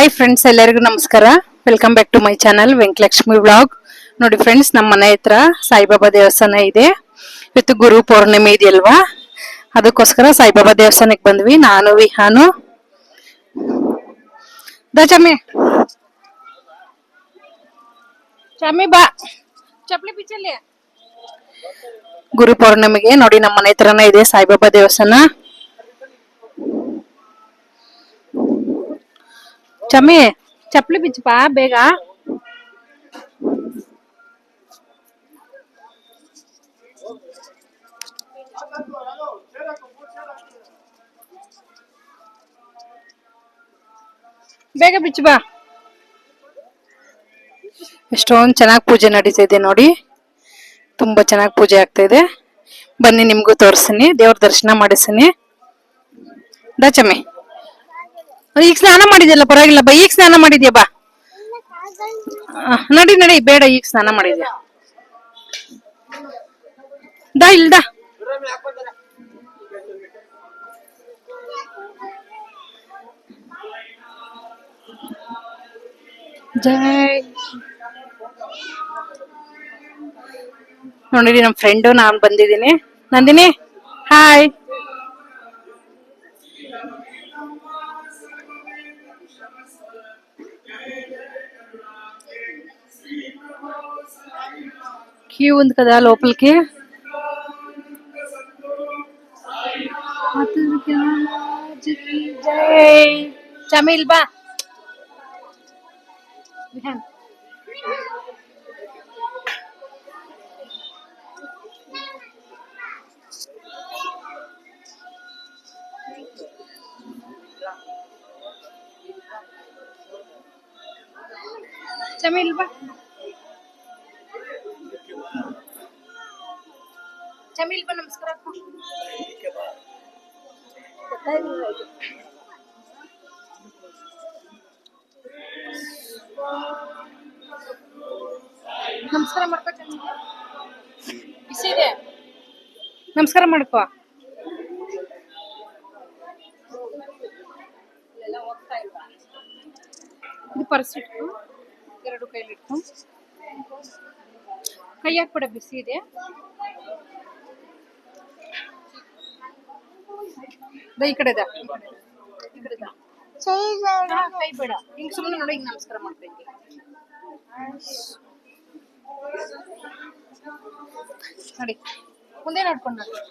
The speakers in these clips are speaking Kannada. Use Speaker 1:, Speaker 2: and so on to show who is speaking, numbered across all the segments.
Speaker 1: ಹಾಯ್ ಫ್ರೆಂಡ್ಸ್ ಎಲ್ಲರಿಗೂ ನಮಸ್ಕಾರ. Welcome back to my channel Venkalakshmi vlog ನೋಡಿ ಫ್ರೆಂಡ್ಸ್ ನಮ್ಮ ಮನೆ ಹತ್ರ ಸಾಯಿಬಾಬಾ ದೇವಸ್ಥಾನ ಇದೆ. ಇವತ್ತು ಗುರು ಪೌರ್ಣಿಮೆ ಇದೆಯಲ್ವಾ? ಅದಕ್ಕೋಸ್ಕರ ಸಾಯಿಬಾಬಾ ದೇವಸ್ಥಾನಕ್ಕೆ ಬಂದ್ವಿ. ನಾನು, ವಿಹಾನು. ದಾ ಚಾಮಿ ಬಾ. ಚಪ್ಲಿ ಬಿಚ್ಚಲ್ಲಿ ಗುರು ಪೌರ್ಣಿಮೆಗೆ ನೋಡಿ ನಮ್ಮ ಮನೆ ಹತ್ರನೇ ಇದೆ ಸಾಯಿಬಾಬಾ ದೇವಸ್ಥಾನ. ಚಮ್ಮಿ ಚಪ್ಪಲಿ ಬಿಚ್ಚಪ್ಪ ಬೇಗ. ಬೇಗ ಬಿಚ್ಚು ಬಾ. ಎಷ್ಟೊಂದ್ ಚೆನ್ನಾಗಿ ಪೂಜೆ ನಡೀತಾ ಇದೆ ನೋಡಿ. ತುಂಬಾ ಚೆನ್ನಾಗಿ ಪೂಜೆ ಆಗ್ತಾ ಇದೆ. ಬನ್ನಿ ನಿಮ್ಗೂ ತೋರಿಸ್ತೀನಿ, ದೇವ್ರ ದರ್ಶನ ಮಾಡಿಸ್ತೀನಿ. ದಾ ಈಗ ಸ್ನಾನ ಮಾಡಿದ್ಯಲ್ಲ, ಪರವಾಗಿಲ್ಲ ಬಾ, ಈಗ ಸ್ನಾನ ಮಾಡಿದ್ಯಾ ಬಾ. ನಡಿ ನಡಿ, ಬೇಡ, ಈಗ ಸ್ನಾನ ಮಾಡಿದ್ಯಾ. ದಾ ಇಲ್ದ ನೋಡಿರಿ, ನಮ್ ಫ್ರೆಂಡು ನಾನ್ ಬಂದಿದ್ದೀನಿ. ನಂದಿನಿ ಹಾಯ್ క్యూ ఉంది కదా లోపలికి చమీల్ బా चमेल बा ಚಮೀಲ್ ಬಾ ನಮಸ್ಕಾರ ನಮಸ್ಕಾರ ಮಾಡ್ಕೋ ಬಿಸಿ ಇದೆ? ನಮಸ್ಕಾರ ಮಾಡ್ಕೋ. ಇದು ಪರ್ಸ್ ಇಟ್ಕೊ. ಎರಡು ಕೈಲಿಟ್ಕೊ ಕೈ ಹಾಕ್ಬಿಡ, ಬಿಸಿ ಇದೆ. ದ ಈ ಕಡೆ ಈ ಕಡೆ ಹಾ, ಕೈ ಬೇಡ. ಹಿಂಗ್ ಸುಮ್ಮನೆ ನೋಡಿ ಹಿಂಗ್ ನಮಸ್ಕಾರ ಮಾಡ್ತಾ ಇದ್ದೆ ನೋಡಿ ಮುಂದೆ ನೋಡ್ಕೊಂಡು ನೋಡಿ.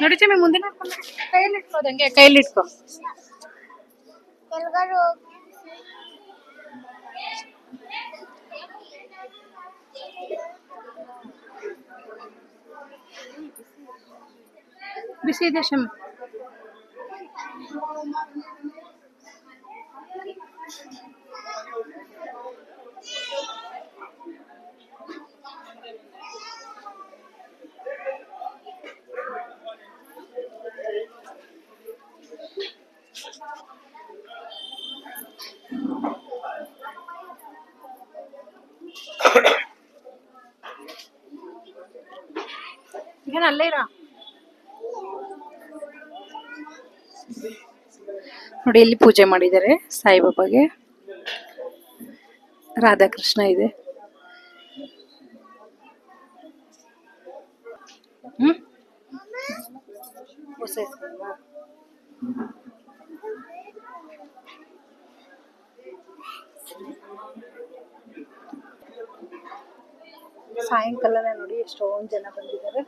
Speaker 1: ನೋಡಿ ಚಮ್ಮಿ ಮುಂದೆ ನೋಡ್ಕೊಂಡು ಕೈಯಲ್ಲಿ ಇಟ್ಕೋ ಹಂಗೆ. ಕೈಯಲ್ಲಿ ಇಟ್ಕೋ. ಬಿಸಿ ಇದೆ ಶಮ್ಮಿ ಈಗ ಅಲ್ಲೇ ಇರ. ನೋಡಿ, ಇಲ್ಲಿ ಪೂಜೆ ಮಾಡಿದ್ದಾರೆ ಸಾಯಿಬಾಬಾಗೆ. ರಾಧಾಕೃಷ್ಣ ಇದೆ. ಹ್ಮ್? ಸಾಯಂಕಾಲನೇ ನೋಡಿ ಎಷ್ಟೊಂದು ಜನ ಬಂದಿದ್ದಾರೆ.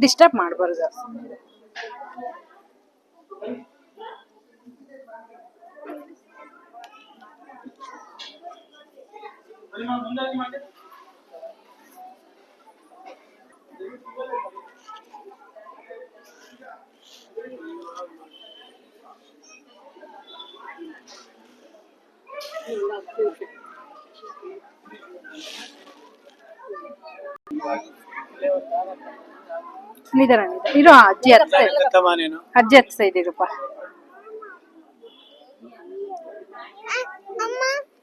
Speaker 1: ಡಿಸ್ಟರ್ಬ್ ಮಾಡಬಾರ್ದು Thank you. ನಿಧಾನ ನಿಧಾನ ಇರೋ ಅಜ್ಜಿ ಹತ್ತ ಅಜ್ಜಿ ಹತ್ತ ಇದ್ದೀರಪ್ಪ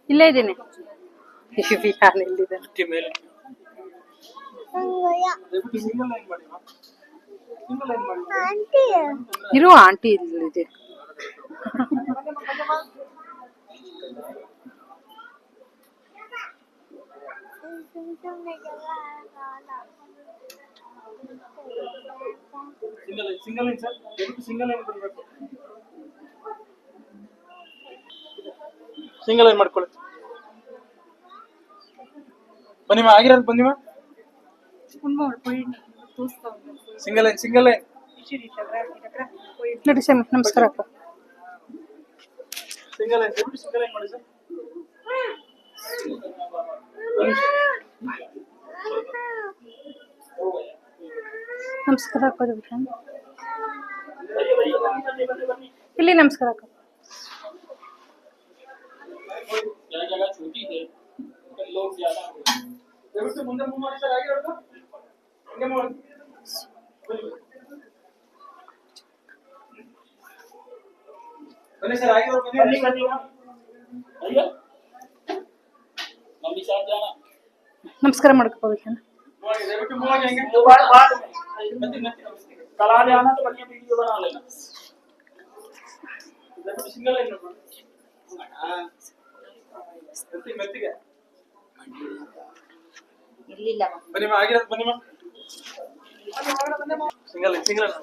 Speaker 1: ಇಲ್ಲೇ ಇದ್ದೀನಿ. ಇಲ್ಲಿದ್ದಾನೆ.
Speaker 2: ಇರೋ ಆಂಟಿ ದಯವಿಟ್ಟು ಸಿಂಗಲ್ ಲೈನ್ ಮಾಡಿ ಮಾ. ಸಿಂಗಲ್ ಲೈನ್ ಮಾಡಿ
Speaker 1: ಇರು ಆಂಟಿ ಇಲ್ಲಿದೆ
Speaker 2: ಸಿಂಗಲ್ ಸಿಂಗಲ್ ಲೈನ್ ಸರ್ ದಯವಿಟ್ಟು ಸಿಂಗಲ್ ಲೈನ್ ಬರಬೇಕು ಸಿಂಗಲ್ ಲೈನ್ ಮಾಡ್ಕೊಳ್ಳಿ ಬನ್ನಿಮ್ಮ ಆಗಿರೋದು ಬನ್ನಿಮ್ಮ ಸಿಂಗಲ್ ಲೈನ್ ಸಿಂಗಲ್ ಲೈನ್
Speaker 1: ನೋಡಿ ಸರ್ ನಮಸ್ಕಾರ.
Speaker 2: ಸಿಂಗಲ್ ಲೈನ್ ದಯವಿಟ್ಟು ಸಿಂಗಲ್ ಲೈನ್ ಮಾಡಿ ಸರ್
Speaker 1: ನಮಸ್ಕಾರ ಅಕ್ಕ ದೀಕ್ಷಾ. ಇಲ್ಲಿ ನಮಸ್ಕಾರ ಅಕ್ಕ
Speaker 2: ದಯವಿಟ್ಟು ಮುಂದೆ ನಮಸ್ಕಾರ ಮಾಡ್ಕೋಬೇಕು ಇರ್ಲಿಲ್ಲ ಬನ್ನಿ ಆಗಿರೋದು ಬನ್ನಿ ಸಿಂಗಲ್ ಸಿಂಗಲ್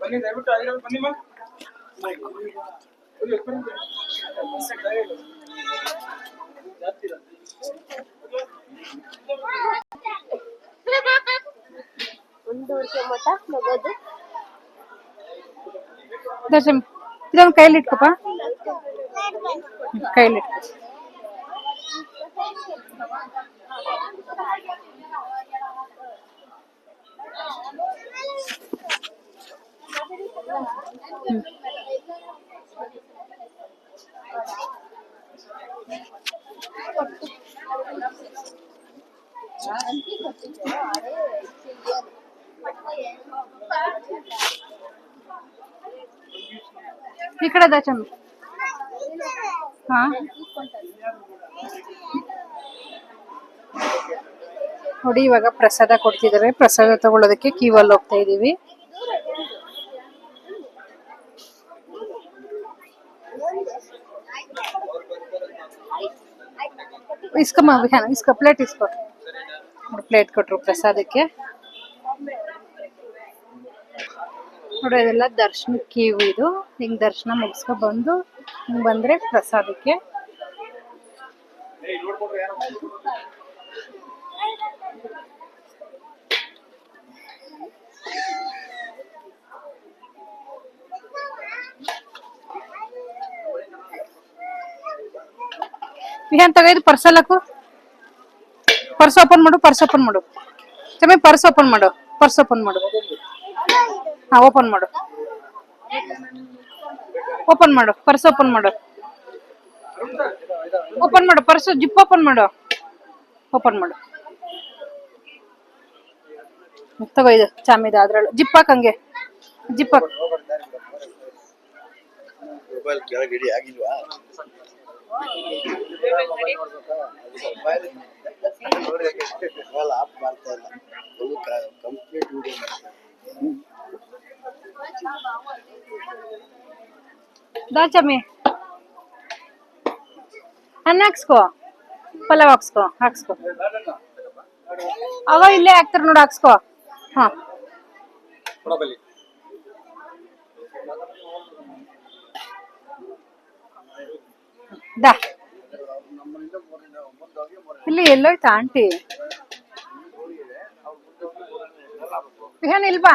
Speaker 2: ಬನ್ನಿ ದಯವಿಟ್ಟು ಆಗಿರೋದು ಬನ್ನಿ ಮಾ ಅಯ್ಯೋ, ಬನ್ನಿ. ಜಾಸ್ತಿ ಇಲ್ಲ.
Speaker 3: ಒಂದು ವರ್ಷ ಮಠ ಮಗದು
Speaker 1: ದರ್ಶನ್ ಇದೊಂದು ಕೈಲಿ ಇಟ್ಕೊಪ್ಪ ಕೈಲಿ ಇಟ್ಕೊ ಈ ದರ್ಶನ್ ಹಾ? ನೋಡಿ, ಇವಾಗ ಪ್ರಸಾದ ಕೊಡ್ತಿದ್ದಾರೆ. ಪ್ರಸಾದ ತಗೊಳ್ಳೋದಕ್ಕೆ ಕ್ಯೂವಲ್ಲಿ ಹೋಗ್ತಾ ಇದೀವಿ ಇಸ್ಕಮ್ಮ ಇಸ್ಕೊ ಪ್ಲೇಟ್ ಇಸ್ಕೊ. ಪ್ಲೇಟ್ ಕೊಟ್ರು ಪ್ರಸಾದಕ್ಕೆ. ನೋಡಿ ಅದೆಲ್ಲ ದರ್ಶನ ಕ್ಯೂ ಇದು. ಹಿಂಗ್ ದರ್ಶನ ಮುಗಿಸ್ಕೊ ಬಂದು ಹಿಂಗ್ ಬಂದ್ರೆ ಪ್ರಸಾದಕ್ಕೆ. ವಿಹಾನ್ ತಗೈದು ಪರ್ಸಲ್ ಹಾಕು ಪರ್ಸ್ ಓಪನ್ ಮಾಡು, ಪರ್ಸ್ ಓಪನ್ ಮಾಡು. ಚಮಿ ಪರ್ಸ್ ಓಪನ್ ಮಾಡು, ಪರ್ಸ್ ಓಪನ್ ಮಾಡು. ಹಾ ಓಪನ್ ಮಾಡು. ಓಪನ್ ಮಾಡು ಪರ್ಸ್ ಓಪನ್ ಮಾಡು. ಓಪನ್ ಮಾಡು ಪರ್ಸ್ ಜಿಪ್ ಓಪನ್ ಮಾಡು. ಓಪನ್ ಮಾಡು. ತಗೋ ಇದು ಚಾಮಿದ ಅದ್ರಲ್ಲಿ. ಜಿಪ್ ಹಾಕಂಗೆ ಜಿಪ್ ಹಾಕ್.
Speaker 4: ಆಗಿಲ್ವಾ?
Speaker 1: ದಾ ಚಮಿ ಅನ್ನ ಹಾಕ್ಸ್ಕೋ ಪಲಾವ್ ಹಾಕ್ಸ್ಕೋ ಹಾಕ್ಸ್ಕೋ ಅವ ಇಲ್ಲೇ ಹಾಕ್ತಾರ ನೋಡಿ ಹಾಕ್ಸ್ಕೋ ಹಾ ದಾ ಇಲ್ಲಿ ಎಲ್ಲೋಯ್ತಾ ಆಂಟಿ ವಿಹಾನ್ ಇಲ್ವಾ